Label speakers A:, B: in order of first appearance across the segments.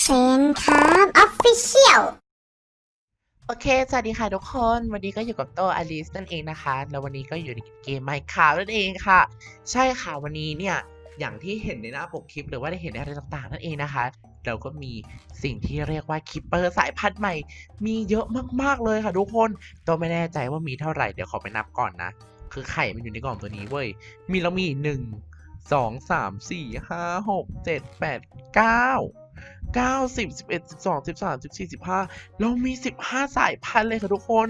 A: เซนครับออฟฟิเชียล
B: โอเค สวัสดีค่ะทุกคน วันนี้ก็อยู่กับโตอลิสนั่นเองนะคะ แล้ววันนี้ก็อยู่ในเกม Minecraft นั่นเองค่ะ ใช่ค่ะ วันนี้เนี่ย อย่างที่เห็นในหน้าปกคลิปหรือว่าได้เห็นในอะไรต่างๆ นั่นเองนะคะ เราก็มีสิ่งที่เรียกว่าคิปเปอร์สายพันธุ์ใหม่ มีเยอะมากๆเลยค่ะทุกคน โตไม่แน่ใจว่ามีเท่าไหร่ เดี๋ยวขอไปนับก่อนนะ คือไข่มันอยู่ในกล่องตัวนี้เว้ย มีเรามีหนึ่งสองสามสี่ห้าหกเจ็ดแปดเก้า เก้าสิบสิบเอ็ดสิบสองสิบสามสิบสี่สิบห้าเรามี 15 สายพันธุ์เลยค่ะทุกคน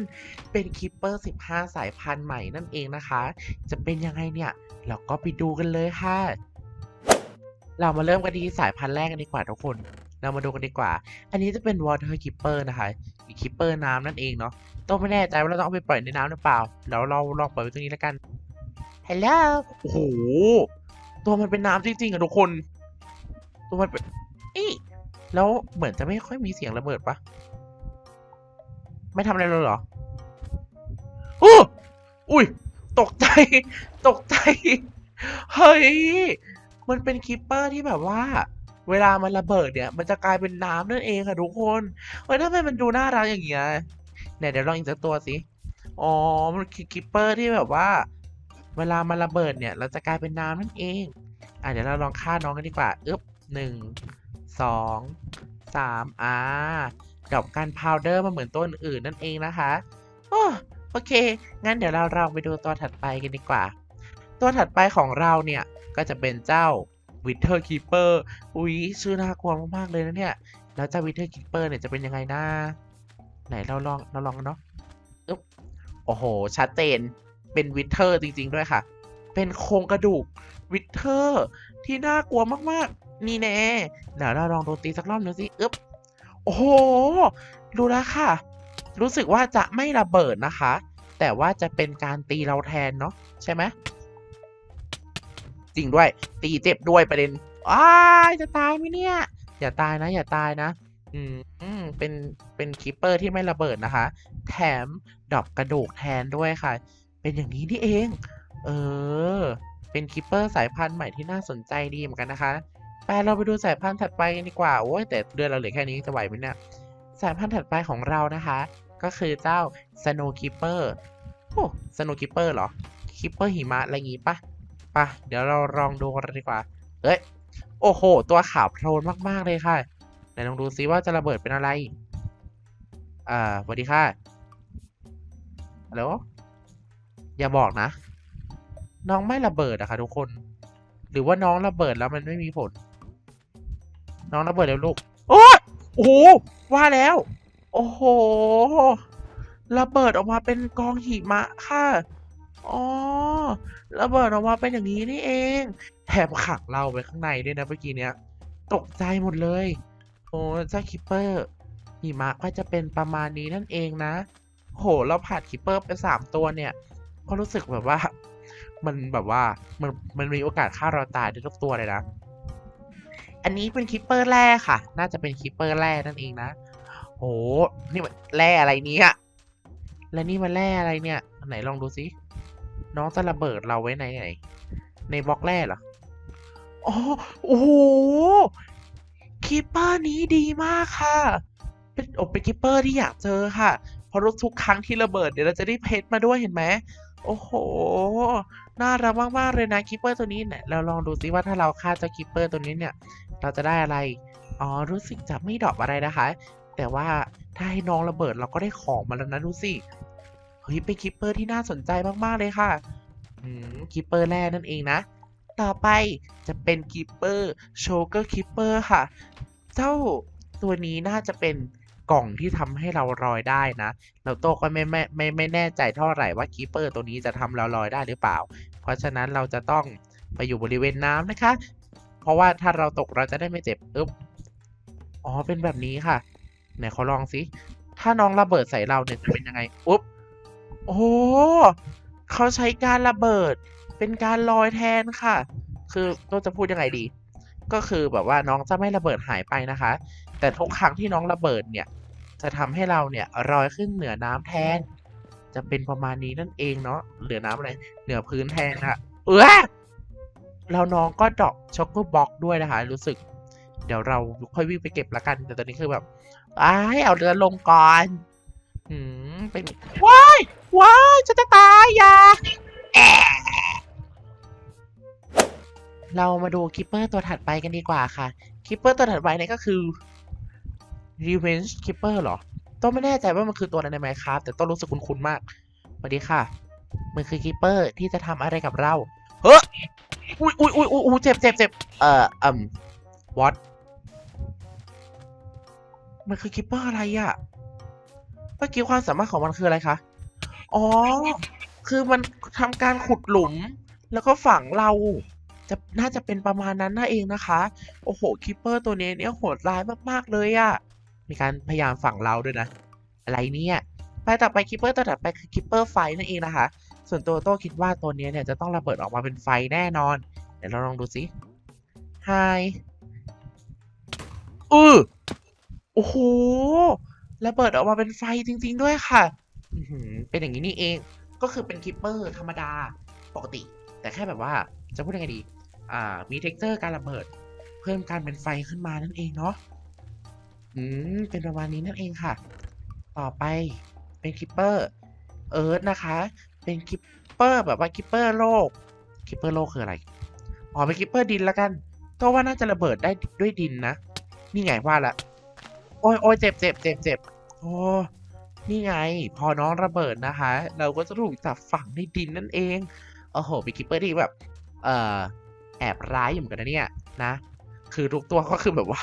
B: เป็นคิปเปอร์ 15 สายพันธุ์ใหม่นั่นเองนะคะ จะเป็นยังไงเนี่ย เราก็ไปดูกันเลยค่ะ เรามาเริ่มกันที่สายพันธุ์แรกกันดีกว่าทุกคน เรามาดูกันดีกว่า อันนี้จะเป็น water keeper นะคะคิปเปอร์น้ำนั่นเองเนาะ ต้องไม่แน่ใจว่าเราต้องเอาไปปล่อยในน้ำหรือเปล่า แล้วเราลองปล่อยไว้ตรงนี้แล้วกัน ฮัลโหล โอ้โห ตัวมันเป็นน้ำจริงๆอะทุกคน ตัวมันเป็น อีแล้วเหมือนจะไม่ค่อยมีเสียงระเบิดปะไม่ทำอะไรเลยเหรอโอ้อุ้ย ตกใจ ตกใจ เฮ้ย มันเป็นคิปเปอร์ที่แบบว่า เวลามันระเบิดเนี่ย มันจะกลายเป็นน้ำนั่นเองค่ะทุกคนเฮ้ยทำไมมันดูน่ารักอย่างเงี้ยเนี่ยเดี๋ยวลองอีกสักตัวสิ อ๋อ มันคือคิปเปอร์ที่แบบว่า เวลามันระเบิดเนี่ย เราจะกลายเป็นน้ำนั่นเอง อะเดี๋ยวเราลองฆ่าน้องกันดีกว่า อึ๊บหนึ่ง สองสามอ่าดอกกันพาวเดอร์มาเหมือนต้นอื่นนั่นเองนะคะโอ้โอเค งั้นเดี๋ยวเราลองไปดูตัวถัดไปกันดีกว่า ตัวถัดไปของเราเนี่ย ก็จะเป็นเจ้าวิเทอร์คีเปอร์อุ๊ย ชื่อน่ากลัวมากๆเลยนะเนี่ย แล้วเจ้าวิเทอร์คีเปอร์เนี่ยจะเป็นยังไงนะไหนเราลองเราลองเนาะอึ๊บโอ้โห ชัดเจน เป็นวิเทอร์จริง ๆ ด้วยค่ะ เป็นโครงกระดูกวิเทอร์ที่น่ากลัวมากๆ นี่แน่เดี๋ยวเราลองโดนตีสักรอบหนึงสิอึ๊บโอ้โหรู้แล้วค่ะ รู้สึกว่าจะไม่ระเบิดนะคะ แต่ว่าจะเป็นการตีเราแทนเนาะใช่ไหมจริงด้วย ตีเจ็บด้วยประเด็นอ้าจะตายไหมเนี่ย อย่าตายนะ อย่าตายนะ อืมอืมเป็นเป็นคิปเปอร์ที่ไม่ระเบิดนะคะ แถมดรอปกระดูกแทนด้วยค่ะ เป็นอย่างนี้นี่เอง เออ เป็นคิปเปอร์สายพันธุ์ใหม่ที่น่าสนใจดีเหมือนกันนะคะ ไปเราไปดูสายพันธุ์ถัดไปกันดีกว่า โอ้ยแต่เดือนเราเหลือแค่นี้จะไหวไหมเนี่ย สายพันธุ์ถัดไปของเรานะคะ ก็คือเจ้า Snow Keeper โอ้ Snow Keeper เหรอ Keeper หิมะอะไรงี้ปะปะเดี๋ยวเราลองดูกันดีกว่า เอ้ย โอ้โห ตัวขาวโพลนมาก ๆ เลยค่ะ ไหนลองดูซิว่าจะระเบิดเป็นอะไร อ่าสวัสดีค่ะฮัลโหลอย่าบอกนะ น้องไม่ระเบิดอะค่ะทุกคน หรือว่าน้องระเบิดแล้วมันไม่มีผล น้องระเบิดแล้วลูก โอ้โอ้โห ว่าแล้ว โอ้โห ระเบิดออกมาเป็นกองหิมะค่ะ อ๋อ ระเบิดออกมาเป็นอย่างนี้นี่เอง แถมขังเราไว้ข้างในด้วยนะเมื่อกี้เนี้ย ตกใจหมดเลย โอ้เจ้าคิปเปอร์ หิมะก็จะเป็นประมาณนี้นั่นเองนะ โห เราผ่านคิปเปอร์ไปสามตัวเนี่ย ก็รู้สึกแบบว่า มันแบบว่า มัน มันมีโอกาสฆ่าเราตายได้ทุกตัวเลยนะ อันนี้เป็นคิปเปอร์แร่ค่ะ น่าจะเป็นคิปเปอร์แร่นั่นเองนะโห นี่มันแร่อะไรเนี่ย และนี่มันแร่อะไรเนี่ย ไหนลองดูสิน้องจะระเบิดเราไว้ในไหน ในบล็อกแร่เหรอ อ๋อ โอ้โห คิปเปอร์นี้ดีมากค่ะ เป็นโอเป็นคิปเปอร์ที่อยากเจอค่ะ เพราะทุกครั้งที่ระเบิดเดี๋ยวเราจะได้เพชรมาด้วยเห็นไหม โอ้โห น่ารักมากๆเลยนะคิปเปอร์ตัวนี้เนี่ย เราลองดูซิว่าถ้าเราฆ่าเจ้าคิปเปอร์ตัวนี้เนี่ย เราจะได้อะไร อ๋อ รู้สึกจะไม่ดรอปอะไรนะคะ แต่ว่าถ้าให้น้องระเบิดเราก็ได้ของมาแล้วนะดูสิ เฮ้ย เป็นคิปเปอร์ที่น่าสนใจมากๆเลยค่ะ อืม คิปเปอร์แรกนั่นเองนะ ต่อไปจะเป็นคิปเปอร์โชเกอร์คิปเปอร์ค่ะ เจ้าตัวนี้น่าจะเป็น กล่องที่ทำให้เราลอยได้นะเราโตก็ไม่ไม่ไม่ไม่แน่ใจเท่าไหร่ว่าคีเปอร์ตัวนี้จะทำเราลอยได้หรือเปล่า เพราะฉะนั้นเราจะต้องไปอยู่บริเวณน้ำนะคะ เพราะว่าถ้าเราตกเราจะได้ไม่เจ็บอึ๊บอ๋อเป็นแบบนี้ค่ะไหนเขาลองสิถ้าน้องระเบิดใส่เราเนี่ยจะเป็นยังไงอุ๊บโอ้เขาใช้การระเบิด เป็นการลอยแทนค่ะ คือเราจะพูดยังไงดี ก็คือแบบว่าน้องจะไม่ระเบิดหายไปนะคะ แต่ทุกครั้งที่น้องระเบิดเนี่ย จะทำให้เราเนี่ยลอยขึ้นเหนือน้ำแทน จะเป็นประมาณนี้นั่นเองเนาะเหนือน้ำอะไรเหนือพื้นแทนค่ะเออแล้วน้องก็ดอกช็อกโกบล็อกด้วยนะคะ รู้สึก เดี๋ยวเราค่อยวิ่งไปเก็บละกัน แต่ตอนนี้คือแบบอ้ายเอาเรือลงก่อนอืมเป็นว้ายว้ายจะตายอย่าแอะ เรามาดูคิปเปอร์ตัวถัดไปกันดีกว่าค่ะคิปเปอร์ตัวถัดไปเนี่ยก็คือ Revenge Keeper เหรอ ต้องไม่แน่ใจว่ามันคือตัวอะไรในไมครับแต่ต้องรู้สึกคุ้นๆมากสวัสดีค่ะ มันคือคิปเปอร์ที่จะทำอะไรกับเรา เฮ้ยอุ้ยอุ้ยอุ้ยอุ้ยเจ็บเจ็บเจ็บเอ่ออืม what มันคือคิปเปอร์อะไรอะเมื่อกี้ความสามารถของมันคืออะไรคะ อ๋อ คือมันทำการขุดหลุม แล้วก็ฝังเรา จะน่าจะเป็นประมาณนั้นนั่นเองนะคะ โอ้โหคิปเปอร์ตัวนี้เนี่ยโหดร้ายมากๆเลยอะมีการพยายามฝังเราด้วยนะ อะไรเนี่ย ไปต่อไปคิปเปอร์ตัวถัดไปคือคิปเปอร์ไฟนั่นเองนะคะ ส่วนตัวโต้คิดว่าตัวนี้เนี่ยจะต้องระเบิดออกมาเป็นไฟแน่นอน เดี๋ยวเราลองดูสิไฮอือโอ้โห ระเบิดออกมาเป็นไฟจริง ๆ ด้วยค่ะ เป็นอย่างนี้นี่เอง ก็คือเป็นคิปเปอร์ธรรมดาปกติ แต่แค่แบบว่าจะพูดยังไงดี มีเท็กเจอร์การระเบิด เพิ่มการเป็นไฟขึ้นมานั่นเองเนาะอืมเป็นประมาณนี้นั่นเองค่ะ ต่อไปเป็นคิปเปอร์เอิร์ธนะคะ เป็นคิปเปอร์แบบว่าคิปเปอร์โลกคิปเปอร์โลกคืออะไรอ๋อเป็นคิปเปอร์ดินละกันตัวว่าน่าจะระเบิดได้ด้วยดินนะ นี่ไงว่าละ โอ้ยโอ้ยเจ็บเจ็บเจ็บเจ็บโอ้นี่ไง พอน้องระเบิดนะคะ เราก็จะถูกจับฝังในดินนั่นเองโอ้โหเป็นคิปเปอร์ที่แบบ เอ่อ แอบร้ายอยู่เหมือนกันนะเนี่ยนะ คือทุกตัวก็คือแบบว่า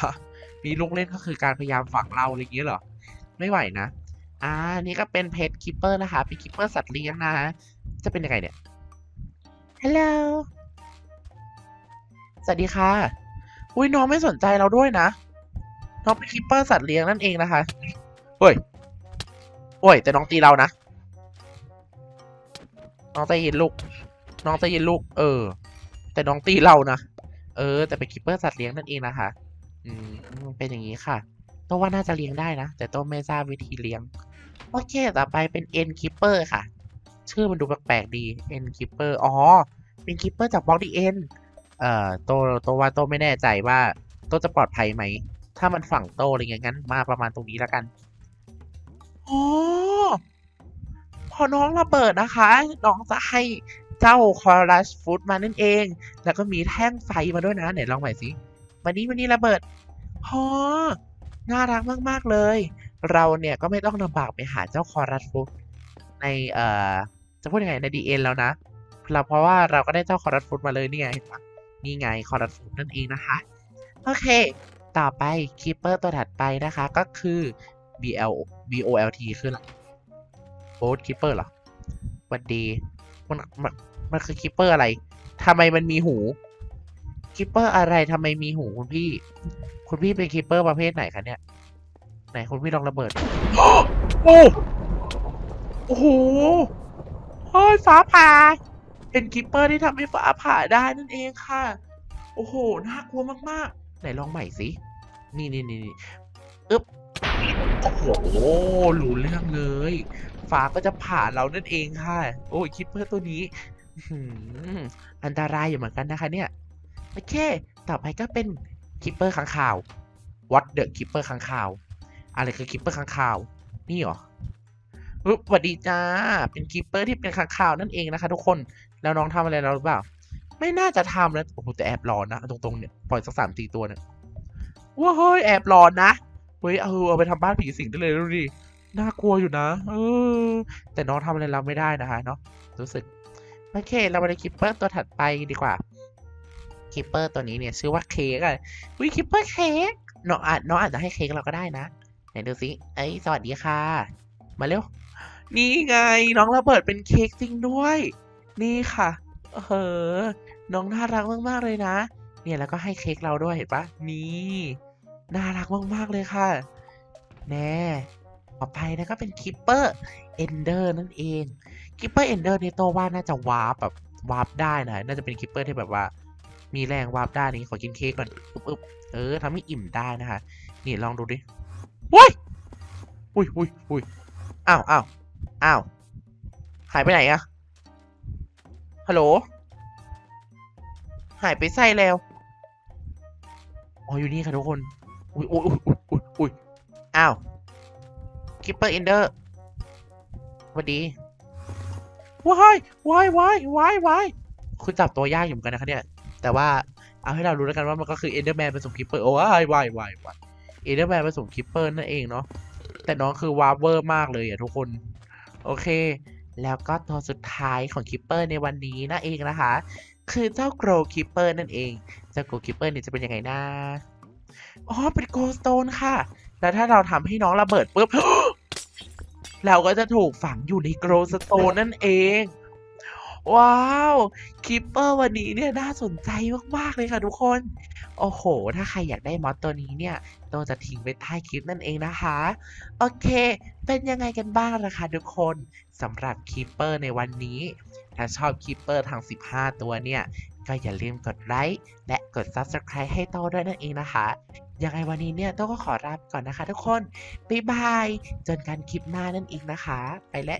B: มีลูกเล่นก็คือการพยายามฝังเราอะไรอย่างเงี้ยหรอ ไม่ไหวนะ อ่า นี่ก็เป็นเพจคิปเปอร์นะคะ เป็นคิปเปอร์สัตว์เลี้ยงนะ จะเป็นยังไงเนี่ย ฮัลโหล สวัสดีค่ะ อุ้ยน้องไม่สนใจเราด้วยนะ น้องเป็นคิปเปอร์สัตว์เลี้ยงนั่นเองนะคะเฮ้ยโอ้ย แต่น้องตีเรานะ น้องใจเย็นลูก น้องใจเย็นลูก เออ แต่น้องตีเรานะ เออ แต่เป็นคิปเปอร์สัตว์เลี้ยงนั่นเองนะคะอืมเป็นอย่างนี้ค่ะตัวว่าน่าจะเลี้ยงได้นะ แต่ตัวไม่ทราบวิธีเลี้ยง โอเค ต่อไปเป็น N Keeper ค่ะ ชื่อมันดูแปลกๆดี N Keeper อ๋อ เป็น Keeper จากบล็อกดีเอ็นเอ่อโตโตว่าโตไม่แน่ใจว่าโตจะปลอดภัยไหม ถ้ามันฝั่งโตอะไรเงี้ยงั้นมาประมาณตรงนี้แล้วกันอ๋อพอน้องระเบิดนะคะ น้องจะให้ เจ้าคอรัสฟูดมานั่นเอง แล้วก็มีแท่งไฟมาด้วยนะไหนลองใหม่สิวันนี้วันนี้ระเบิดอ๋อน่ารักมาก ๆ เลย เราเนี่ยก็ไม่ต้องลำบากไปหาเจ้าคอรัสฟูดในเอ่อจะพูดยังไงในดีเอ็นแล้วนะเราเพราะว่าเราก็ได้เจ้าคอรัสฟูดมาเลยนี่ไงนี่ไงคอรัสฟูดนั่นเองนะคะ โอเค ต่อไปคีเปอร์ตัวถัดไปนะคะก็คือ BL BOLT คืออะไรโบ๊ทคีเปอร์เหรอวัดดี มันมันมันคือคีเปอร์อะไรทำไมมันมีหูคีเปอร์อะไรทำไมมีหูคุณพี่ คุณพี่เป็นคีเปอร์ประเภทไหนคะเนี่ย ไหนคุณพี่ลองระเบิด โอ้โอ้โหเฮ้ยฟ้าผ่าเป็นคิปเปอร์ที่ทำให้ฟ้าผ่าได้นั่นเองค่ะ โอ้โห น่ากลัวมากๆ ไหนลองใหม่สิ นี่นี่นี่อึ๊บโอ้โหรู้เรื่องเลย ฟ้าก็จะผ่าเรานั่นเองค่ะ โอ้ยคิปเปอร์ตัวนี้อันตรายอยู่เหมือนกันนะคะเนี่ย โอเค ต่อไปก็เป็นคิปเปอร์ค้างคาว What the คิปเปอร์ค้างคาว อะไรคือคิปเปอร์ค้างคาว นี่หรอสวัสดีจ้า เป็นคีปเปอร์ที่เป็นค้างคาวนั่นเองนะคะทุกคน แล้วน้องทำอะไรเราหรือเปล่า ไม่น่าจะทำนะ โอ้โหแต่แอบร้อนนะ ตรงๆเนี่ย ปล่อยสักสามสี่ตัวเนี่ยว้าเฮ้ยแอบร้อนนะ เฮ้ยเออเอาไปทำบ้านผีสิงได้เลยดูดิ น่ากลัวอยู่นะ เออ แต่น้องทำอะไรเราไม่ได้นะคะเนาะ รู้สึก โอเค เรามาดูคิปเปอร์ตัวถัดไปดีกว่า คิปเปอร์ตัวนี้เนี่ยชื่อว่าเค้กอะวิคิปเปอร์เค้กน้องอาจน้องอาจจะให้เค้กเราก็ได้นะ ไหนดูสิเอ้ย สวัสดีค่ะ มาเร็ว นี่ไง น้องระเบิดเป็นเค้กจริงด้วย นี่ค่ะ เออ น้องน่ารักมากๆเลยนะ เนี่ยแล้วก็ให้เค้กเราด้วยเห็นปะนี่ น่ารักมากๆเลยค่ะ แน่ ต่อไปนะก็เป็นคิปเปอร์เอนเดอร์นั่นเองคิปเปอร์เอนเดอร์นี่โตว่าน่าจะวาร์ปแบบวาร์ปได้นะน่าจะเป็นคิปเปอร์ที่แบบว่า มีแรงวาร์ปได้นี่ขอกินเค้กก่อนอึ๊บอึ๊บเออทำให้อิ่มได้นะคะนี่ลองดูดิว้ยอุ้ยอุ้ยอุ้ยอ้าวอ้าวอ้าวหายไปไหนอะฮัลโหลหายไปไส้แล้วอ๋ออยู่นี่ค่ะทุกคนอุ้ยอุ้ยอุ้ยอุ้ยอุ้ยอ้าว คิปเปอร์เอนเดอร์สวัสดีว้ายวายวายวายวายคือจับตัวยากอยู่เหมือนกันนะคะเนี่ย แต่ว่าเอาให้เรารู้แล้วกันว่ามันก็คือเอนเดอร์แมนผสมคิปเปอร์โอ้วายวายวายวายเอนเดอร์แมนผสมคิปเปอร์นั่นเองเนาะแต่น้องคือวาร์เวอร์มากเลยอะทุกคน โอเค แล้วก็ตัวสุดท้ายของคิปเปอร์ในวันนี้นั่นเองนะคะ คือเจ้าโกลคิปเปอร์นั่นเอง เจ้าโกลคิปเปอร์เนี่ยจะเป็นยังไงนะอ๋อเป็นโกลสโตนค่ะ แล้วถ้าเราทำให้น้องระเบิดปุ๊บ เราก็จะถูกฝังอยู่ในโกลสโตนนั่นเอง ว้าวคิปเปอร์วันนี้เนี่ยน่าสนใจมาก ๆ เลยค่ะทุกคน โอ้โห ถ้าใครอยากได้มอดตัวนี้เนี่ยโตจะทิ้งไว้ใต้คลิปนั่นเองนะคะ โอเค เป็นยังไงกันบ้างล่ะคะทุกคนสำหรับคีเปอร์ในวันนี้ ถ้าชอบคีเปอร์ทั้ง 15 ตัวเนี่ย ก็อย่าลืมกดไลค์และ กด Subscribe ให้โตด้วยนั่นเองนะคะยังไงวันนี้เนี่ยโตก็ขอลาไปก่อนนะคะ ทุกคนบ๊ายบายจนการคลิปหน้านั่นเองนะคะ ไปแล้ว